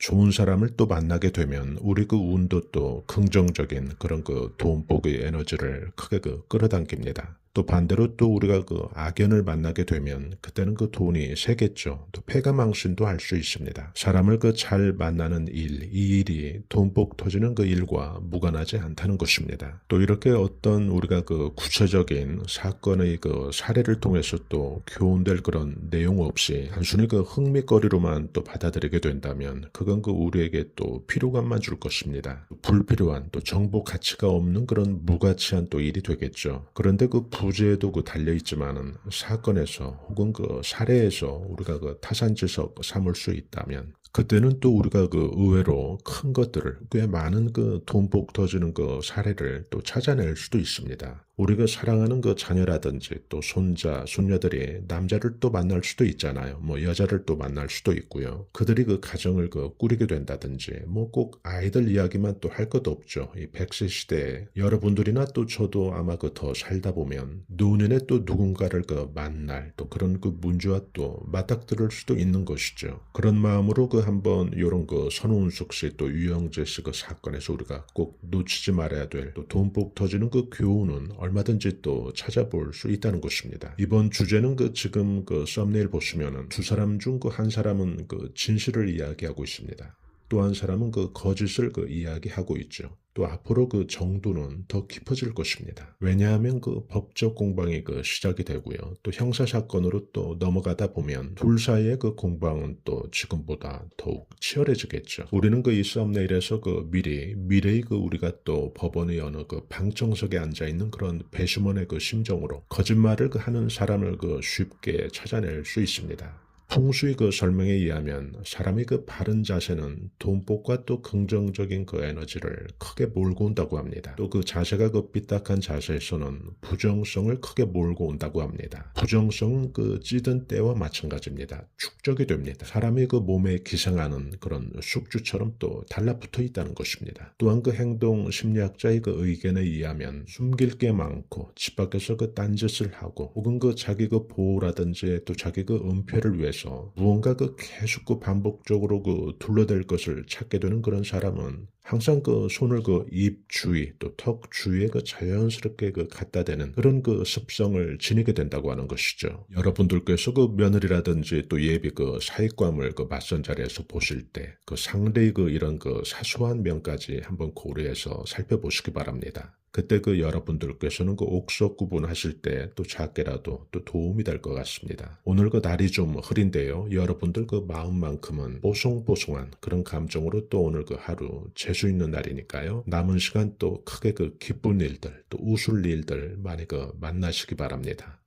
좋은 사람을 또 만나게 되면 우리 그 운도 또 긍정적인 그런 그 돈복의 에너지를 크게 그 끌어당깁니다. 또 반대로 또 우리가 그 악연을 만나게 되면 그때는 그 돈이 새겠죠. 또 폐가망신도 할 수 있습니다. 사람을 그 잘 만나는 일, 이 일이 돈복 터지는 그 일과 무관하지 않다는 것입니다. 또 이렇게 어떤 우리가 그 구체적인 사건의 그 사례를 통해서 또 교훈될 그런 내용 없이 단순히 그 흥미거리로만 또 받아들이게 된다면 그건 그 우리에게 또 피로감만 줄 것입니다. 불필요한 또 정보 가치가 없는 그런 무가치한 또 일이 되겠죠. 그런데 그 부재에도 그 달려 있지만은 사건에서 혹은 그 사례에서 우리가 그 타산지석 삼을 수 있다면 그때는 또 우리가 그 의외로 큰 것들을 꽤 많은 그 돈복 터지는 그 사례를 또 찾아낼 수도 있습니다. 우리가 사랑하는 그 자녀라든지 또 손자, 손녀들이 남자를 또 만날 수도 있잖아요. 뭐 여자를 또 만날 수도 있고요. 그들이 그 가정을 그 꾸리게 된다든지 뭐 꼭 아이들 이야기만 또 할 것도 없죠. 이 백세 시대에 여러분들이나 또 저도 아마 그 더 살다 보면 노년에 또 누군가를 그 만날 또 그런 그 문제와 또 맞닥뜨릴 수도 있는 것이죠. 그런 마음으로 그 한번 요런 그 선우은숙 씨 또 유영재 씨 그 사건에서 우리가 꼭 놓치지 말아야 될 또 돈복 터지는 그 교훈은 얼마든지 또 찾아볼 수 있다는 것입니다. 이번 주제는 그 지금 그 썸네일 보시면은 두 사람 중 그 한 사람은 그 진실을 이야기하고 있습니다. 또 한 사람은 그 거짓을 그 이야기하고 있죠. 또 앞으로 그 정도는 더 깊어질 것입니다. 왜냐하면 그 법적 공방이 그 시작이 되고요. 또 형사 사건으로 또 넘어가다 보면 둘 사이의 그 공방은 또 지금보다 더욱 치열해지겠죠. 우리는 그 이 썸네일에서 그 미리 미래의 그 우리가 또 법원의 어느 그 방청석에 앉아 있는 그런 배심원의 그 심정으로 거짓말을 그 하는 사람을 그 쉽게 찾아낼 수 있습니다. 풍수의 그 설명에 의하면 사람의 그 바른 자세는 돈복과 또 긍정적인 그 에너지를 크게 몰고 온다고 합니다. 또 그 자세가 그 삐딱한 자세에서는 부정성을 크게 몰고 온다고 합니다. 부정성은 그 찌든 때와 마찬가지입니다. 축적이 됩니다. 사람의 그 몸에 기생하는 그런 숙주처럼 또 달라붙어 있다는 것입니다. 또한 그 행동 심리학자의 그 의견에 의하면 숨길 게 많고 집 밖에서 그 딴짓을 하고 혹은 그 자기 그 보호라든지 또 자기 그 은폐를 위해서 무언가 그 계속 그 반복적으로 그 둘러댈 것을 찾게 되는 그런 사람은 항상 그 손을 그 입 주위 또 턱 주위에 그 자연스럽게 그 갖다 대는 그런 그 습성을 지니게 된다고 하는 것이죠. 여러분들께서 그 며느리라든지 또 예비 그 사익감을 그 맞선 자리에서 보실 때 그 상대의 그 이런 그 사소한 면까지 한번 고려해서 살펴보시기 바랍니다. 그때 그 여러분들께서는 그 옥석 구분하실 때 또 작게라도 또 도움이 될 것 같습니다. 오늘 그 날이 좀 흐린데요. 여러분들 그 마음만큼은 뽀송뽀송한 그런 감정으로 또 오늘 그 하루 재수 있는 날이니까요. 남은 시간 또 크게 그 기쁜 일들 또 웃을 일들 많이 그 만나시기 바랍니다.